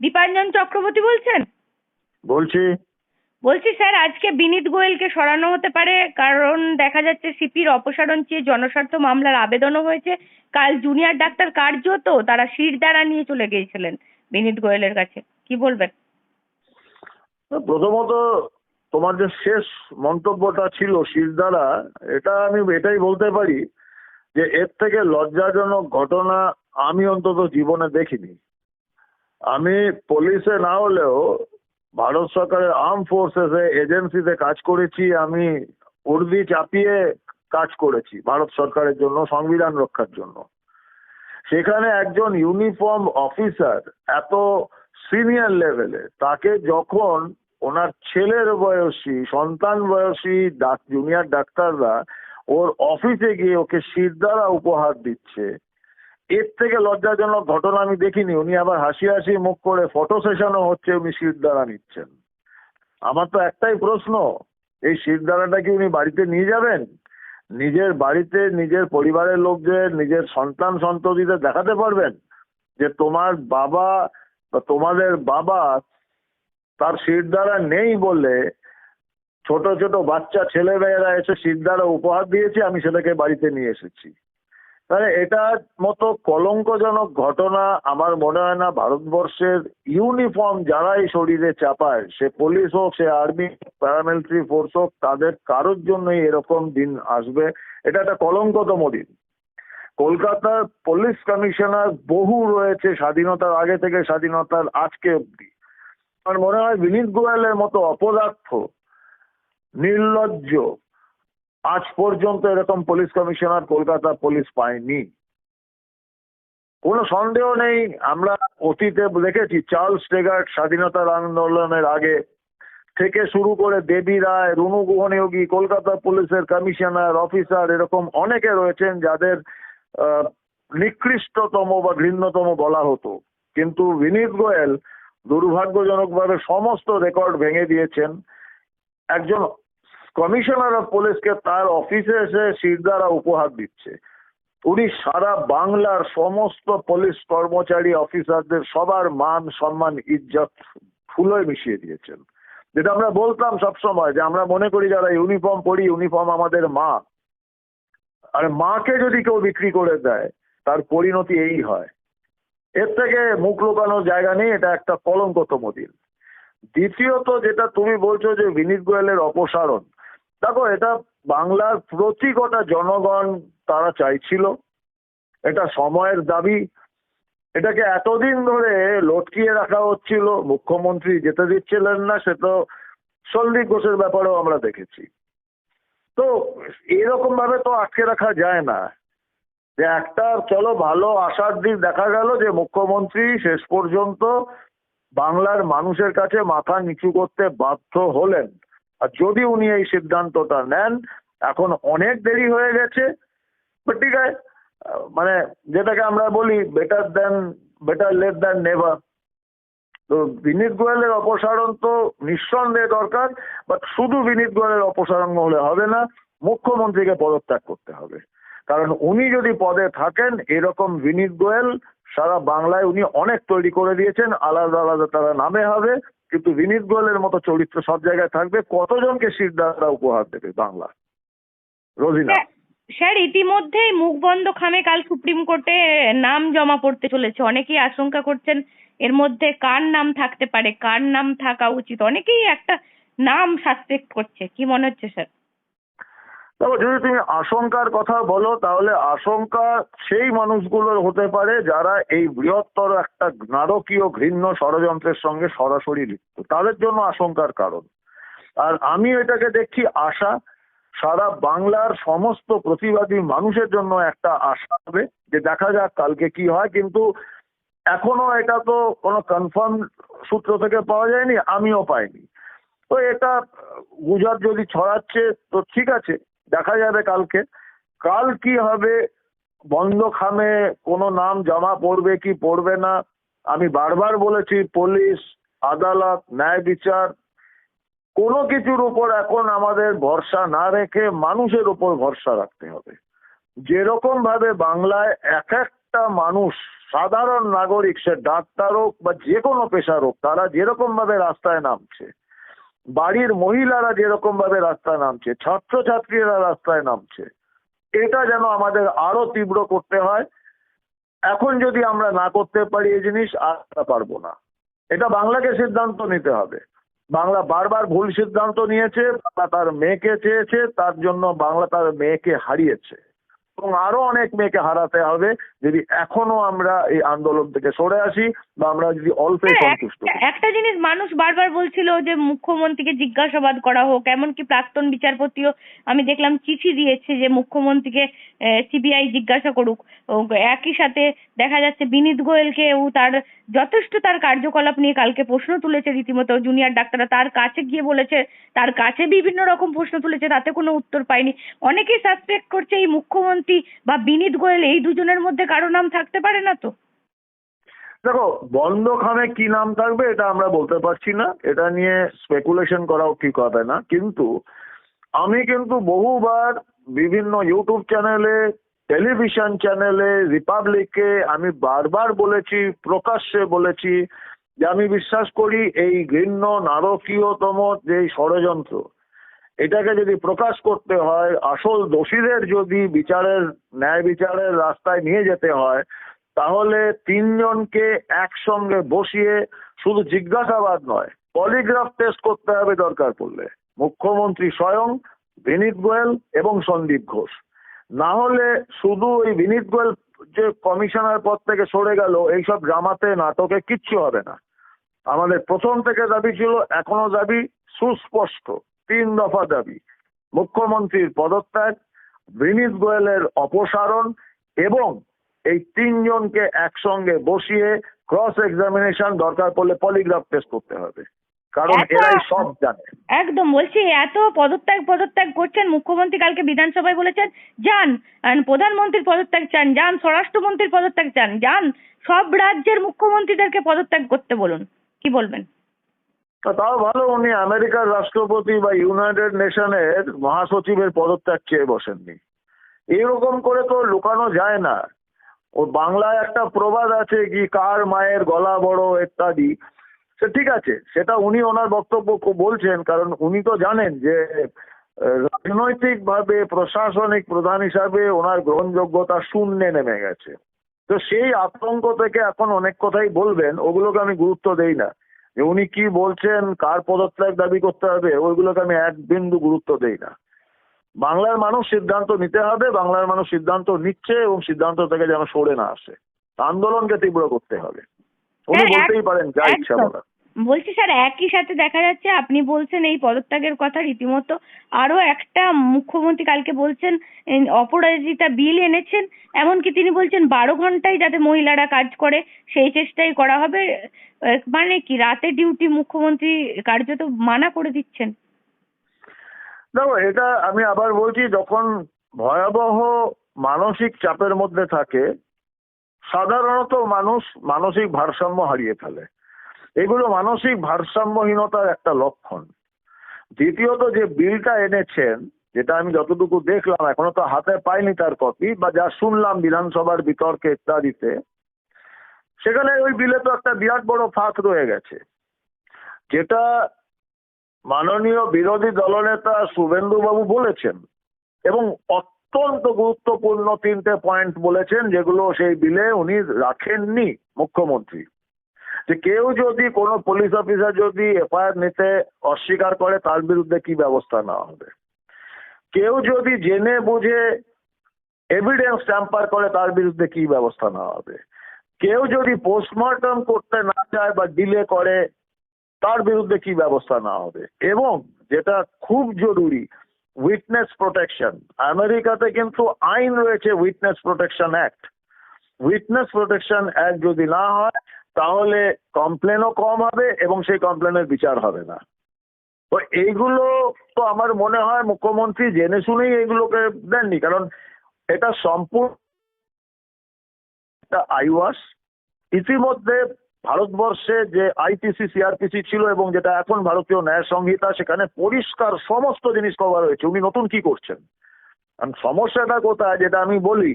দীপাঞ্জন চক্রবর্তী বলছেন? বলছি। বলছি স্যার আজকে বিনীত গোয়েলকে সরানো হতে পারে কারণ দেখা যাচ্ছে সিপির অপসারণ চেয়ে জনস্বার্থ মামলার আবেদনও হয়েছে। কাল জুনিয়র ডাক্তার কার্যত তারা শিরদাঁড়া নিয়ে চলে গিয়েছিলেন বিনীত গোয়েলের কাছে। কি বলবেন? প্রথমত তোমার যে শেষ মন্তব্যটা ছিল শিরদারা এটা আমি এটাই বলতে পারি যে এর থেকে লজ্জাজনক ঘটনা আমি অন্তত জীবনে দেখিনি। আমি পুলিশে না হলেও ভারত সরকারের আর্ম ফোর্সেসে এজেন্সিতে কাজ করেছি, আমি উর্দি চাপিয়ে কাজ করেছি ভারত সরকারের জন্য, সংবিধান রক্ষার জন্য। সেখানে একজন ইউনিফর্ম অফিসার এত সিনিয়র লেভেলে তাকে যখন ওনার ছেলের বয়সী, সন্তান বয়সী জুনিয়র ডাক্তাররা ওর অফিসে গিয়ে ওকে শিরদারা উপহার দিচ্ছে এর থেকে লজ্জাজনক ঘটনা আমি দেখিনি। উনি আবার হাসি হাসি মুখ করে ফটো সেশনও হচ্ছে উনি শিরদারা নিচ্ছেন। আমার তো একটাই প্রশ্ন, এই শিরদারাটা কি উনি বাড়িতে নিয়ে যাবেন? নিজের বাড়িতে নিজের পরিবারের লোকদের, নিজের সন্তান সন্ততিদের দেখাতে পারবেন যে তোমার বাবা বা তোমাদের বাবা তার শিরদারা নেই বলে ছোট ছোট বাচ্চা ছেলেমেয়েরা এসে শিরদারা উপহার দিয়েছে, আমি সেটাকে বাড়িতে নিয়ে এসেছি। তাহলে এটার মতো কলঙ্কজনক ঘটনা আমার মনে হয় না ভারতবর্ষের ইউনিফর্ম যারাই শরীরে চাপায়, সে পুলিশ হোক, সে আর্মি প্যারামিলিটারি ফোর্স হোক, তাদের কারোর জন্যই এরকম দিন আসবে। এটা একটা কলঙ্কতম দিন। কলকাতার পুলিশ কমিশনার বহু রয়েছে স্বাধীনতার আগে থেকে স্বাধীনতার আজকে অব্দি আমার মনে হয় বিনীত গোয়ালের মতো অপদার্থ, নির্লজ্জ আজ পর্যন্ত এরকম পুলিশ কমিশনার কলকাতা পুলিশ পায়নি। কোনো সন্দেহ নেই, আমরা অতীতে দেখেছি চার্লস টেগার্ট স্বাধীনতার আন্দোলনের আগে থেকে শুরু করে দেবী রায়, রুনু গুহনিয়োগী, কলকাতা পুলিশের কমিশনার, অফিসার এরকম অনেকে রয়েছেন যাদের নিকৃষ্টতম বা ঘৃণ্যতম বলা হতো। কিন্তু বিনীত গোয়েল দুর্ভাগ্যজনকভাবে সমস্ত রেকর্ড ভেঙে দিয়েছেন। একজন কমিশনার অফ পুলিশকে তার অফিসে এসে শিরদারা উপহার দিচ্ছে। উনি সারা বাংলার সমস্ত পুলিশ কর্মচারী অফিসারদের সবার মান, সম্মান, ইজ্জত ফুলোয় মিশিয়ে দিয়েছেন। যেটা আমরা বলতাম সবসময় যে আমরা মনে করি যারা ইউনিফর্ম পরি, ইউনিফর্ম আমাদের মা। আর মাকে যদি কেউ বিক্রি করে দেয়, তার পরিণতি এই হয়। এর থেকে মুখ লুকানোর জায়গা নেই, এটা একটা কলঙ্কতম দিন। দ্বিতীয়ত যেটা তুমি বলছো যে বিনীত গোয়েলের অপসারণ দেখো, এটা বাংলার প্রতি কটা জনগণ তারা চাইছিল। এটা সময়ের দাবি। এটাকে এতদিন ধরে লটকিয়ে রাখা হচ্ছিল। মুখ্যমন্ত্রী যেতে দিচ্ছিলেন না, সে তো সন্দীপ ঘোষের ব্যাপারেও আমরা দেখেছি। তো এরকম ভাবে তো আটকে রাখা যায় না। যে একটা, চলো, ভালো আশার দিক দেখা গেল যে মুখ্যমন্ত্রী শেষ পর্যন্ত বাংলার মানুষের কাছে মাথা নিচু করতে বাধ্য হলেন। আর যদি উনি এই সিদ্ধান্তটা নেন, এখন অনেক দেরি হয়ে গেছে ঠিক আছে মানে যেটাকে আমরা বলি better than better late than never তো বিনীত গোয়েলের অপসারণ তো নিঃসন্দেহে দরকার বাট শুধু বিনীত গোয়েলের অপসারণ হলে হবে না, মুখ্যমন্ত্রীকে পদত্যাগ করতে হবে। কারণ উনি যদি পদে থাকেন, এরকম বিনীত গোয়েল সারা বাংলায় উনি অনেক তৈরি করে দিয়েছেন, আলাদা আলাদা তারা নামে হবে। কিন্তু বিনীত গোয়েলের মতো চরিত্র সব জায়গায় থাকবে। কতজনকে সিদ্ধারা উপহার দেবে বাংলা? রোজিনা। স্যার- ইতিমধ্যেই মুখ বন্ধ খামে কাল সুপ্রিম কোর্টে নাম জমা পড়তে চলেছে। অনেকেই আশঙ্কা করছেন এর মধ্যে কার নাম থাকতে পারে, কার নাম থাকা উচিত। অনেকেই একটা নাম সাসপেক্ট করছে। কি মনে হচ্ছে, স্যার? তবে যদি তুমি আশঙ্কার কথা বলো, তাহলে আশঙ্কা সেই মানুষগুলোর হতে পারে যারা এই বৃহত্তর একটা নারকীয় ঘৃণ্য ষড়যন্ত্রের সঙ্গে সরাসরি লিপ্ত। তাদের জন্য আশঙ্কার কারণ। আর আমি এটাকে দেখছি আশা, সারা বাংলার সমস্ত প্রতিবাদী মানুষের জন্য একটা আশা হবে যে দেখা যাক কালকে কি হয়, কিন্তু এখনও এটা তো কোনো কনফার্ম সূত্র থেকে পাওয়া যায়নি, আমিও পাইনি। তো এটা গুজব যদি ছড়াচ্ছে, তো ঠিক আছে। দেখা যাবে কালকে। কাল কি হবে? বন্ধ খামে কোনো নাম জমা পড়বে কি পড়বে না? আমি বারবার বলেছি, পুলিশ, আদালত, ন্যায় বিচার, কোনো কিছুর উপর এখন আমাদের ভরসা না রেখে মানুষের উপর ভরসা রাখতে হবে। যেরকম ভাবে বাংলায় এক একটা মানুষ, সাধারণ নাগরিক, সে ডাক্তার হোক বা যে কোনো পেশার হোক, তারা যেরকম ভাবে রাস্তায় নামছে বাড়ির মহিলারা যেরকম ভাবে রাস্তায় নামছে, ছাত্রছাত্রীরা রাস্তায় নামছে, এটা যেন আমাদের আরও তীব্র করতে হয়। এখন যদি আমরা না করতে পারি এই জিনিস, আর পারব না। এটা বাংলাকে সিদ্ধান্ত নিতে হবে। বাংলা বারবার ভুল সিদ্ধান্ত নিয়েছে, বাংলা তার মেয়েকে চেয়েছে, তার জন্য বাংলা তার মেয়েকে হারিয়েছে। এবং আরও অনেক মেয়েকে হারাতে হবে। যদি এখনও আমরা এই আন্দোলন থেকে সরে আসি বা আমরা যদি অল্পে হ্যাঁ, সন্তুষ্ট একটা- জিনিস মানুষ বারবার বলছিল যে মুখ্যমন্ত্রীকে জিজ্ঞাসাবাদ করা হোক এমনকি প্রাক্তন বিচারপতিও আমি দেখলাম চিঠি দিয়েছে যে মুখ্যমন্ত্রীকে সিবিআই জিজ্ঞাসা করুক। একই সাথে দেখা যাচ্ছে বিনীত গোয়েলকেও তার যথেষ্ট তার কার্যকলাপ নিয়ে কালকে প্রশ্ন তুলেছে রীতিমতো। জুনিয়র ডাক্তাররা তার কাছে গিয়ে বলেছে তার কাছে বিভিন্ন রকম প্রশ্ন তুলেছে তাতে কোনো উত্তর পায়নি। অনেকেই সাসপেক্ট করছে এই মুখ্যমন্ত্রী বা বিনীত গোয়েল এই দুজনের মধ্যে কারও নাম থাকতে পারে না তো? দেখো, বন্ধখানে কি নাম থাকবে এটা আমরা বলতে পারছি না। এটা নিয়ে স্পেকুলেশন করাও ঠিক হবে না। কিন্তু আমি কিন্তু বহুবার বিভিন্ন ইউটিউব চ্যানেলে টেলিভিশন চ্যানেলে রিপাবলিকে আমি বারবার বলেছি, প্রকাশ্যে বলেছি যে আমি বিশ্বাস করি এই ঘৃণ্য, নারকীয়তম যে ষড়যন্ত্র এটাকে যদি প্রকাশ করতে হয়, আসল দোষীদের যদি বিচারের, ন্যায় বিচারের রাস্তায় নিয়ে যেতে হয়, তাহলে তিনজনকে একসঙ্গে বসিয়ে শুধু জিজ্ঞাসাবাদ নয়, পলিগ্রাফ টেস্ট করতে হবে দরকার পড়লে। মুখ্যমন্ত্রী স্বয়ং বিনীত গোয়েল এবং সন্দীপ ঘোষ। না হলে শুধু ওই বিনীত গোয়েল যে কমিশনার পদ থেকে সরে গেল, এইসব ড্রামাতে নাটকে কিচ্ছু হবে না। আমাদের প্রথম থেকে দাবি ছিল, এখনও দাবি সুস্পষ্ট। তিন দফা দাবি। মুখ্যমন্ত্রীর পদত্যাগ বিনীত গোয়েলের অপসারণ এবং এই তিনজনকে একসঙ্গে বসিয়ে ক্রস এক্সামিনেশন দরকার পড়লে পলিগ্রাফ টেস্ট করতে হবে। কারণ এরাই সব জানে। একদম বলছি এত পদত্যাগ পদত্যাগ করছেন মুখ্যমন্ত্রী কালকে বিধানসভায় বলেছেন যান প্রধানমন্ত্রীর পদত্যাগ চান যান স্বরাষ্ট্রমন্ত্রীর পদত্যাগ চান যান সব রাজ্যের মুখ্যমন্ত্রীদেরকে পদত্যাগ করতে বলুন। কি বলবেন? তাও ভালো, উনি আমেরিকার রাষ্ট্রপতি বা ইউনাইটেড নেশনের মহাসচিবের পদত্যাগ চেয়ে বসেননি। এরকম করে তো লুকানো যায় না। ও বাংলায় একটা প্রবাদ আছে কি, কার মায়ের গলা বড় ইত্যাদি। সে ঠিক আছে, সেটা উনি ওনার বক্তব্য বলছেন, কারণ উনি তো জানেন যে রাজনৈতিক ভাবে প্রশাসনিক প্রধান হিসাবে ওনার গ্রহণযোগ্যতা শূন্যে নেমে গেছে। তো সেই আতঙ্ক থেকে এখন অনেক কথাই বলবেন, ওগুলোকে আমি গুরুত্ব দেই না। যে উনি কি বলছেন কার পদত্যাগ দাবি করতে হবে ওইগুলোকে আমি এক বিন্দু গুরুত্ব দেই না। বাংলার মানুষ সিদ্ধান্ত নিতে হবে বাংলার মানুষ সিদ্ধান্ত নিচ্ছে এবং সিদ্ধান্ত থেকে যেন সরে না আসে। আন্দোলনকে তীব্র করতে হবে। উনি হ্যাঁ, বলতেই পারেন যা ইচ্ছা। বলার। বলছি স্যার, একই সাথে দেখা যাচ্ছে, আপনি বলছেন এই পদত্যাগের কথা রীতিমতো। আরও একটা মুখ্যমন্ত্রী কালকে বলছেন অপরাজিতা বিল এনেছেন, এমনকি তিনি বলছেন বারো ঘন্টায় যাতে মহিলারা কাজ করে, সেই চেষ্টাই করা হবে। মানে কি, রাতে ডিউটি মুখ্যমন্ত্রী কার্যত মানা করে দিচ্ছেন? দেখো, এটা আমি আবার বলছি, যখন ভয়াবহ মানসিক চাপের মধ্যে থাকে, সাধারণত মানুষ মানসিক ভারসাম্য হারিয়ে ফেলে। এগুলো মানসিক ভারসাম্যহীনতার একটা লক্ষণ। দ্বিতীয়ত যে বিলটা এনেছেন, যেটা আমি যতটুকু দেখলাম, এখনও তো হাতে পাইনি তার কপি বা যা শুনলাম বিধানসভার বিতর্কে ইত্যাদিতে, সেখানে ওই বিলে তো একটা বিরাট বড় ফাঁক রয়ে গেছে। যেটা মাননীয় বিরোধী দলনেতা শুভেন্দুবাবু বলেছেন, এবং অত্যন্ত গুরুত্বপূর্ণ তিনটে পয়েন্ট বলেছেন, যেগুলো সেই বিলে উনি রাখেননি মুখ্যমন্ত্রী। যে কেউ যদি কোনো পুলিশ অফিসার যদি এফআইআর নিতে অস্বীকার করে, তার বিরুদ্ধে কি ব্যবস্থা নেওয়া হবে? কেউ যদি জেনে বুঝে এভিডেন্স ট্যাম্পার করে, তার বিরুদ্ধে কি ব্যবস্থা নেওয়া হবে? কেউ যদি পোস্টমর্টম করতে না চায় বা ডিলে করে, তার বিরুদ্ধে কি ব্যবস্থা নেওয়া হবে? এবং যেটা খুব জরুরি উইটনেস প্রোটেকশন আমেরিকাতে কিন্তু আইন রয়েছে witness protection act witness protection act যদি না হয় তাহলে কমপ্লেনও কম হবে এবং সেই কমপ্লেনের বিচার হবে না। তো এইগুলো তো আমার মনে হয় মুখ্যমন্ত্রী জেনে শুনেই এগুলোকে দেননি, কারণ এটা সম্পূর্ণ আইওয়াস। ইতিমধ্যে ভারতবর্ষে যে আইপিসি সিআরপিসি ছিল এবং যেটা এখন ভারতীয় ন্যায় সংহিতা, সেখানে পরিষ্কার সমস্ত জিনিস কভার হয়েছে। উনি নতুন কি করছেন? সমস্যাটা কোথায়? যেটা আমি বলি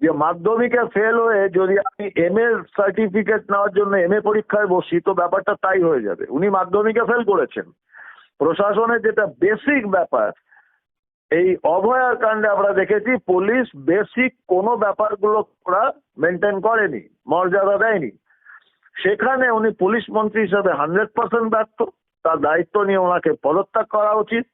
যে মাধ্যমিকে ফেল হয়ে যদি আমি এম এ সার্টিফিকেট নেওয়ার জন্য এম এ পরীক্ষায় বসি, তো ব্যাপারটা তাই হয়ে যাবে। উনি মাধ্যমিকে ফেল করেছেন। প্রশাসনের যেটা বেসিক ব্যাপার, এই অভয়ার কাণ্ডে আমরা দেখেছি পুলিশ বেসিক কোনো ব্যাপারগুলো ওরা মেনটেন করেনি, মর্যাদা দেয়নি। সেখানে উনি পুলিশ মন্ত্রী হিসাবে হান্ড্রেড পার্সেন্ট ব্যর্থ। তার দায়িত্ব নিয়ে ওনাকে পদত্যাগ করা উচিত।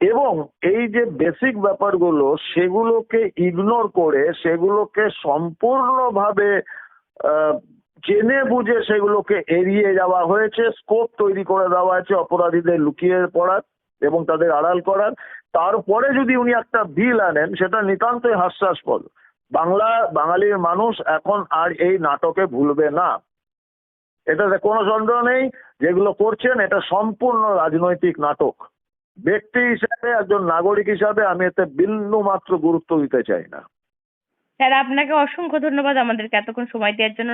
এবং এই যে বেসিক ব্যাপারগুলো সেগুলোকে ইগনোর করে, সেগুলোকে সম্পূর্ণভাবে জেনে বুঝে সেগুলোকে এড়িয়ে যাওয়া হয়েছে স্কোপ তৈরি করে দেওয়া হয়েছে অপরাধীদের লুকিয়ে পড়ার এবং তাদের আড়াল করার। তারপরে যদি উনি একটা বিল আনেন, সেটা নিতান্তই হাস্যাস্পদ। বাংলা, বাঙালির মানুষ এখন আর এই নাটকে ভুলবে না। এটাতে কোনো সন্দেহ নেই, যেগুলো করছেন, এটা সম্পূর্ণ রাজনৈতিক নাটক। ব্যক্তি হিসাবে, একজন নাগরিক হিসাবে আমি এতে বিন্দু মাত্র গুরুত্ব দিতে চাই না। স্যার, আপনাকে অসংখ্য ধন্যবাদ আমাদেরকে এতক্ষণ সময় দেওয়ার জন্য।